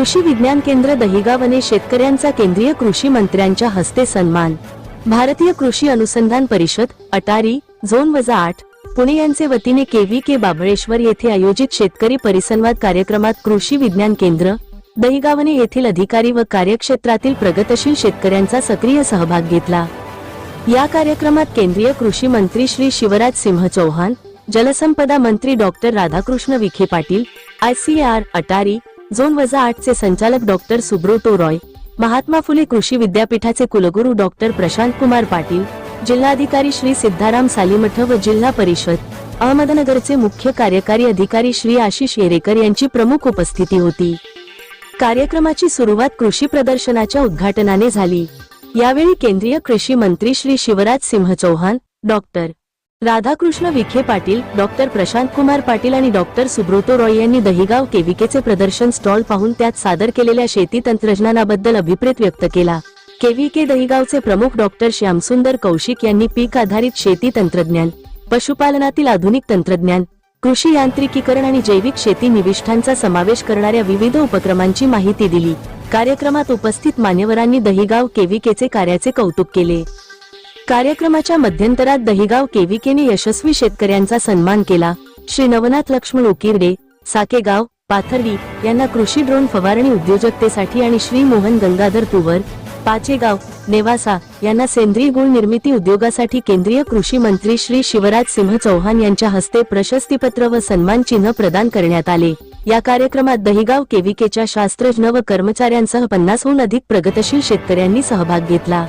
कृषी विज्ञान केंद्र दहिगावने शेतकऱ्यांचा केंद्रीय कृषी मंत्र्यांच्या हस्ते सन्मान. भारतीय कृषी अनुसंधान परिषद अटारी झोन वजा आठ पुणे यांचे वतीने केव्ही के बाबळेश्वर येथे आयोजित शेतकरी परिसंवाद कार्यक्रमात कृषी विज्ञान केंद्र दहिगावने येथील अधिकारी व कार्यक्षेत्रातील प्रगतशील शेतकऱ्यांचा सक्रिय सहभाग घेतला. या कार्यक्रमात केंद्रीय कृषी मंत्री श्री शिवराज सिंह चौहान जलसंपदा मंत्री doctor Radhakrishna Vikhe Patil I C R ATARI zone वजा आठचे संचालक डॉक्टर सुब्रोतो रॉय महात्मा फुले कृषी विद्यापीठाचे कुलगुरू डॉक्टर प्रशांत कुमार पाटील जिल्हाधिकारी श्री सिद्धाराम सालीमठ व जिल्हा परिषद अहमदनगरचे मुख्य कार्यकारी अधिकारी श्री आशिष येरेकर यांची प्रमुख उपस्थिती होती. कार्यक्रमाची सुरुवात कृषी प्रदर्शनाच्या उद्घाटनाने झाली. यावेळी केंद्रीय कृषी मंत्री श्री शिवराज सिंह चौहान डॉक्टर राधाकृष्ण विखे पाटील डॉक्टर प्रशांत कुमार पाटील आणि डॉक्टर सुब्रोतो रॉय यांनी दहिगाव केविकेचे प्रदर्शन स्टॉल पाहून त्यात सादर केलेल्या शेती तंत्रज्ञानाबद्दल अभिप्रेत व्यक्त केला. केविके दहिगावचे प्रमुख डॉक्टर श्यामसुंदर कौशिक यांनी पीक आधारित शेती तंत्रज्ञान पशुपालनातील आधुनिक तंत्रज्ञान कृषी यांत्रिकीकरण आणि जैविक शेती निविष्ठांचा समावेश करणाऱ्या विविध उपक्रमांची माहिती दिली. कार्यक्रमात उपस्थित मान्यवरांनी दहिगाव केविकेचे कार्याचे कौतुक केले. कार्यक्रमाच्या मध्यंतरात दहिगाव केविकेने यशस्वी शेतकऱ्यांचा सन्मान केला. श्री नवनाथ लक्ष्मण उकिरडे साकेगाव पाथर्डी यांना कृषी ड्रोन फवारणी उद्योजकतेसाठी आणि श्री मोहन गंगाधर तुवर पाचेगाव नेवासा यांना सेंद्रिय गुण निर्मिती उद्योगासाठी केंद्रीय कृषी मंत्री श्री शिवराज सिंह चौहान यांच्या हस्ते प्रशस्तीपत्र व सन्मान चिन्ह प्रदान करण्यात आले. या कार्यक्रमात दहिगाव केविकेच्या शास्त्रज्ञ व कर्मचाऱ्यांसह पन्नासहून अधिक प्रगतशील शेतकऱ्यांनी सहभाग घेतला.